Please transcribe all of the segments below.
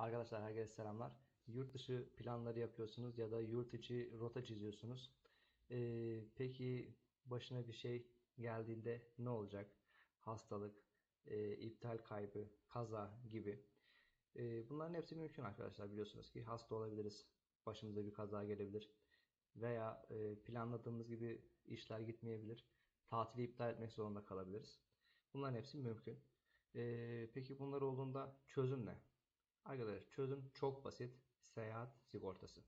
Arkadaşlar herkese selamlar. Yurt dışı planları yapıyorsunuz ya da yurt içi rota çiziyorsunuz. Ee, peki başına bir şey geldiğinde ne olacak? Hastalık, e, iptal kaybı, kaza gibi. Ee, bunların hepsi mümkün arkadaşlar biliyorsunuz ki hasta olabiliriz. Başımıza bir kaza gelebilir. Veya e, planladığımız gibi işler gitmeyebilir. Tatili iptal etmek zorunda kalabiliriz. Bunların hepsi mümkün. Ee, peki bunlar olduğunda çözüm ne? Arkadaşlar çözüm çok basit. Seyahat sigortası.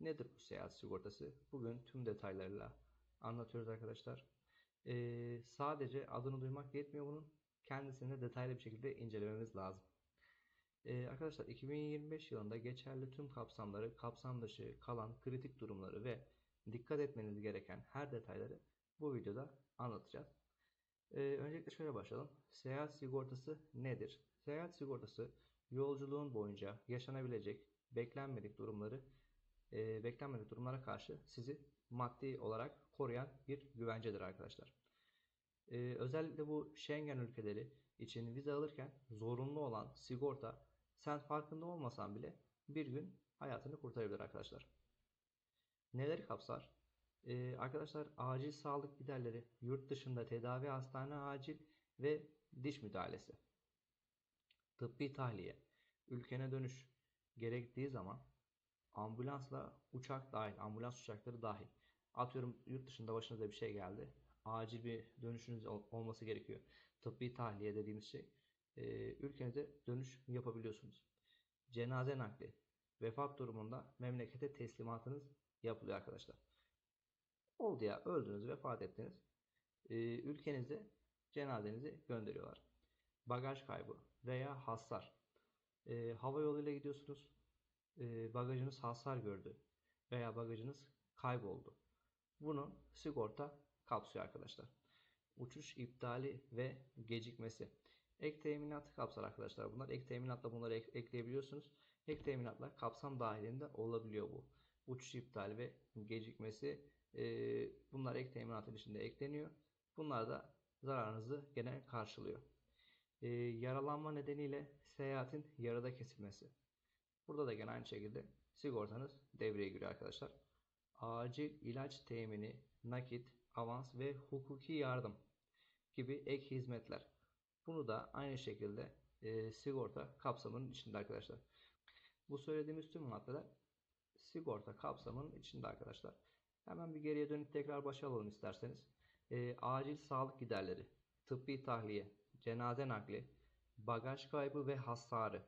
Nedir bu seyahat sigortası? Bugün tüm detaylarıyla anlatıyoruz arkadaşlar. Ee, sadece adını duymak yetmiyor bunun. Kendisini de detaylı bir şekilde incelememiz lazım. Ee, arkadaşlar 2025 yılında geçerli tüm kapsamları, kapsam dışı kalan kritik durumları ve dikkat etmeniz gereken her detayları bu videoda anlatacağız. Ee, öncelikle şöyle başlayalım. Seyahat sigortası nedir? Seyahat sigortası yolculuğun boyunca yaşanabilecek beklenmedik durumları e, beklenmedik durumlara karşı sizi maddi olarak koruyan bir güvencedir arkadaşlar. E, özellikle bu Schengen ülkeleri için vize alırken zorunlu olan sigorta sen farkında olmasan bile bir gün hayatını kurtarabilir arkadaşlar. Neleri kapsar? E, arkadaşlar acil sağlık giderleri, yurt dışında tedavi hastane acil ve diş müdahalesi. Tıbbi tahliye, ülkene dönüş gerektiği zaman ambulansla uçak dahil, ambulans uçakları dahil. Atıyorum yurt dışında başınıza bir şey geldi. Acil bir dönüşünüz ol- olması gerekiyor. Tıbbi tahliye dediğimiz şey. e, ülkenize dönüş yapabiliyorsunuz. Cenaze nakli, vefat durumunda memlekete teslimatınız yapılıyor arkadaşlar. Oldu ya öldünüz, vefat ettiniz. E, ülkenize cenazenizi gönderiyorlar. Bagaj kaybı veya hasar. E, hava yoluyla gidiyorsunuz. E, bagajınız hasar gördü veya bagajınız kayboldu. Bunu sigorta kapsıyor arkadaşlar. Uçuş iptali ve gecikmesi. Ek teminatı kapsar arkadaşlar bunlar. Ek teminatla bunları ek- ekleyebiliyorsunuz. Ek teminatla kapsam dahilinde olabiliyor bu. Uçuş iptali ve gecikmesi e, bunlar ek teminatın içinde ekleniyor. Bunlar da zararınızı gene karşılıyor. E, yaralanma nedeniyle seyahatin yarıda kesilmesi. Burada da gene aynı şekilde sigortanız devreye giriyor arkadaşlar. Acil ilaç temini, nakit, avans ve hukuki yardım gibi ek hizmetler. Bunu da aynı şekilde e, sigorta kapsamının içinde arkadaşlar. Bu söylediğimiz tüm maddeler sigorta kapsamının içinde arkadaşlar. Hemen bir geriye dönüp tekrar başa alalım isterseniz. E, acil sağlık giderleri, tıbbi tahliye, cenaze nakli, bagaj kaybı ve hasarı,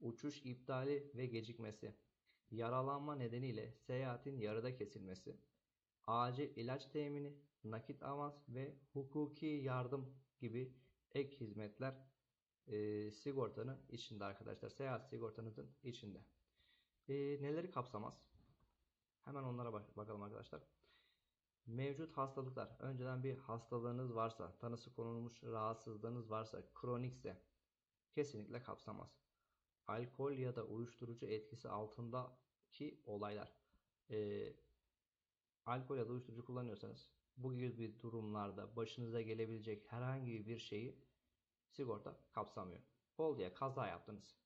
uçuş iptali ve gecikmesi, yaralanma nedeniyle seyahatin yarıda kesilmesi, acil ilaç temini, nakit avans ve hukuki yardım gibi ek hizmetler e, sigortanın içinde arkadaşlar. Seyahat sigortanızın içinde. E, neleri kapsamaz? Hemen onlara bak- bakalım arkadaşlar. Mevcut hastalıklar. Önceden bir hastalığınız varsa, tanısı konulmuş rahatsızlığınız varsa, kronikse kesinlikle kapsamaz. Alkol ya da uyuşturucu etkisi altındaki olaylar. Ee, alkol ya da uyuşturucu kullanıyorsanız bu gibi durumlarda başınıza gelebilecek herhangi bir şeyi sigorta kapsamıyor. Oldu ya kaza yaptınız.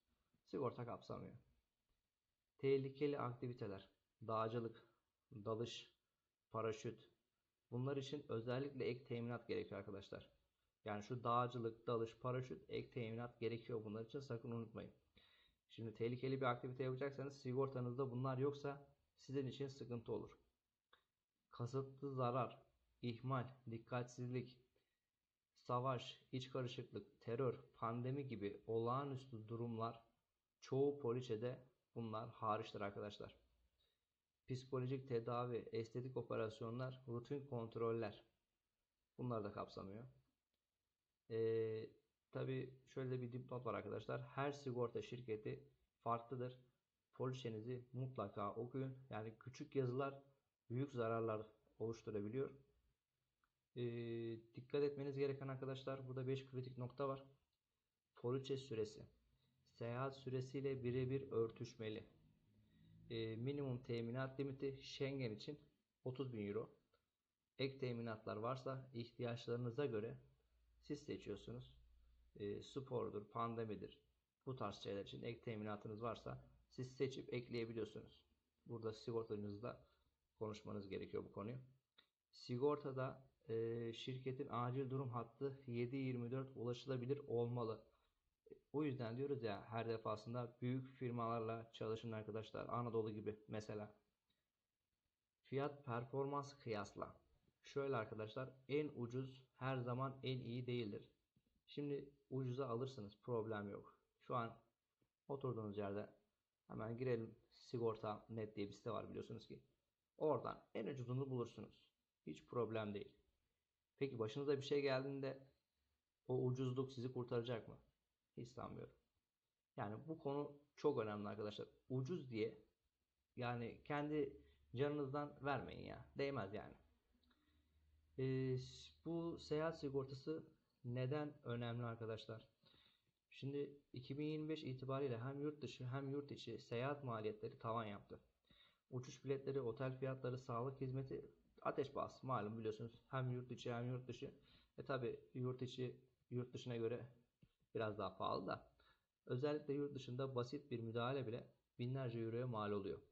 Sigorta kapsamıyor. Tehlikeli aktiviteler, dağcılık, dalış, paraşüt. Bunlar için özellikle ek teminat gerekiyor arkadaşlar. Yani şu dağcılık, dalış, paraşüt ek teminat gerekiyor bunlar için sakın unutmayın. Şimdi tehlikeli bir aktivite yapacaksanız sigortanızda bunlar yoksa sizin için sıkıntı olur. Kasıtlı zarar, ihmal, dikkatsizlik, savaş, iç karışıklık, terör, pandemi gibi olağanüstü durumlar çoğu poliçede bunlar hariçtir arkadaşlar. Psikolojik tedavi, estetik operasyonlar, rutin kontroller bunlar da kapsamıyor. Ee, tabii şöyle bir dipnot var arkadaşlar. Her sigorta şirketi farklıdır. Poliçenizi mutlaka okuyun. Yani küçük yazılar büyük zararlar oluşturabiliyor. Ee, dikkat etmeniz gereken arkadaşlar burada 5 kritik nokta var. Poliçe süresi. Seyahat süresiyle birebir örtüşmeli. Ee, minimum teminat limiti Schengen için 30 bin euro. Ek teminatlar varsa ihtiyaçlarınıza göre siz seçiyorsunuz. E, spordur, pandemidir, Bu tarz şeyler için ek teminatınız varsa siz seçip ekleyebiliyorsunuz. Burada sigortacınızla konuşmanız gerekiyor bu konuyu. Sigortada e, şirketin acil durum hattı 7/24 ulaşılabilir olmalı. O yüzden diyoruz ya her defasında büyük firmalarla çalışın arkadaşlar. Anadolu gibi mesela. Fiyat performans kıyasla. Şöyle arkadaşlar en ucuz her zaman en iyi değildir. Şimdi ucuza alırsınız problem yok. Şu an oturduğunuz yerde hemen girelim sigorta net diye bir site var biliyorsunuz ki. Oradan en ucuzunu bulursunuz. Hiç problem değil. Peki başınıza bir şey geldiğinde o ucuzluk sizi kurtaracak mı? Hiç sanmıyorum. Yani bu konu çok önemli arkadaşlar. Ucuz diye yani kendi canınızdan vermeyin ya. Değmez yani. Ee, bu seyahat sigortası neden önemli arkadaşlar? Şimdi 2025 itibariyle hem yurt dışı hem yurt içi seyahat maliyetleri tavan yaptı. Uçuş biletleri, otel fiyatları, sağlık hizmeti ateş pahası malum biliyorsunuz. Hem yurt içi hem yurt dışı. E tabi yurt içi yurt dışına göre biraz daha pahalı da. Özellikle yurt dışında basit bir müdahale bile binlerce euroya mal oluyor.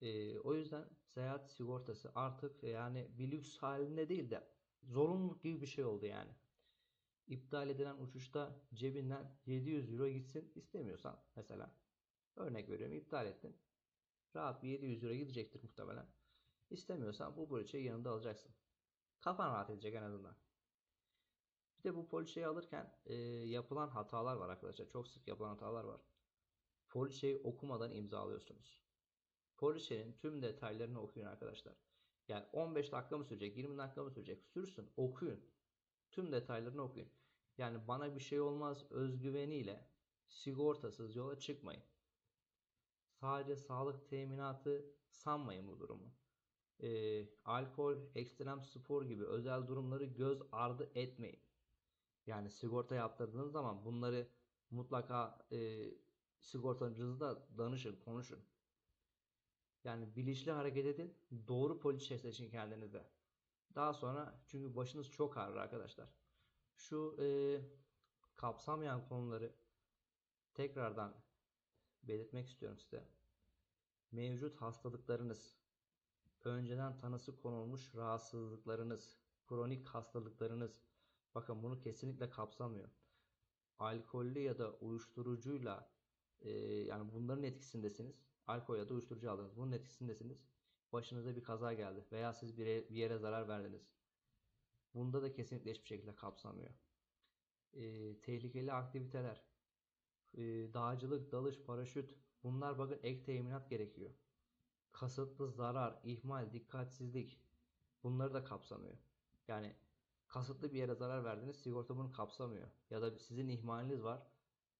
E, o yüzden seyahat sigortası artık yani bir lüks halinde değil de zorunluluk gibi bir şey oldu yani. İptal edilen uçuşta cebinden 700 euro gitsin istemiyorsan mesela örnek veriyorum iptal ettin. Rahat bir 700 euro gidecektir muhtemelen. İstemiyorsan bu poliçeyi yanında alacaksın. Kafan rahat edecek en azından. De bu poliçeyi alırken e, yapılan hatalar var arkadaşlar. Çok sık yapılan hatalar var. Poliçeyi okumadan imzalıyorsunuz. Poliçenin tüm detaylarını okuyun arkadaşlar. Yani 15 dakika mı sürecek, 20 dakika mı sürecek? Sürsün, okuyun. Tüm detaylarını okuyun. Yani bana bir şey olmaz özgüveniyle sigortasız yola çıkmayın. Sadece sağlık teminatı sanmayın bu durumu. Ee, alkol, ekstrem spor gibi özel durumları göz ardı etmeyin. Yani sigorta yaptırdığınız zaman bunları mutlaka e, sigortacınızla danışın, konuşun. Yani bilinçli hareket edin. Doğru poliçe seçin kendinize. Daha sonra çünkü başınız çok ağrır arkadaşlar. Şu e, kapsamayan konuları tekrardan belirtmek istiyorum size. Mevcut hastalıklarınız, önceden tanısı konulmuş rahatsızlıklarınız, kronik hastalıklarınız, bakın bunu kesinlikle kapsamıyor. Alkollü ya da uyuşturucuyla e, yani bunların etkisindesiniz. Alkol ya da uyuşturucu aldınız. Bunun etkisindesiniz. Başınıza bir kaza geldi veya siz bir, bir yere zarar verdiniz. Bunda da kesinlikle hiçbir şekilde kapsamıyor. E, tehlikeli aktiviteler, e, dağcılık, dalış, paraşüt bunlar bakın ek teminat gerekiyor. Kasıtlı zarar, ihmal, dikkatsizlik bunları da kapsamıyor. Yani kasıtlı bir yere zarar verdiniz sigorta bunu kapsamıyor. Ya da sizin ihmaliniz var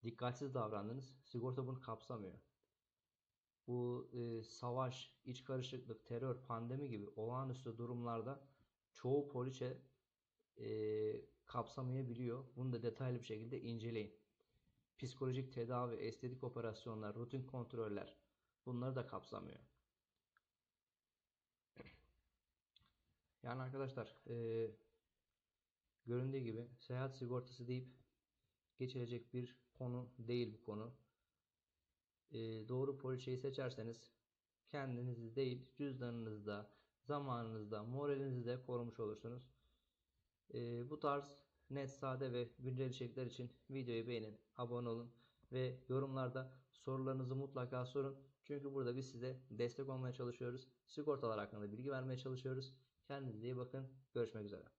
dikkatsiz davrandınız sigorta bunu kapsamıyor. Bu e, savaş, iç karışıklık, terör, pandemi gibi olağanüstü durumlarda çoğu poliçe e, kapsamayabiliyor. Bunu da detaylı bir şekilde inceleyin. Psikolojik tedavi, estetik operasyonlar, rutin kontroller bunları da kapsamıyor. Yani arkadaşlar e, göründüğü gibi seyahat sigortası deyip geçilecek bir konu değil bu konu. E, doğru poliçeyi seçerseniz kendinizi değil cüzdanınızda, zamanınızda, moralinizi de korumuş olursunuz. E, bu tarz net, sade ve güncel içerikler için videoyu beğenin, abone olun ve yorumlarda sorularınızı mutlaka sorun. Çünkü burada biz size destek olmaya çalışıyoruz. Sigortalar hakkında bilgi vermeye çalışıyoruz. Kendinize iyi bakın. Görüşmek üzere.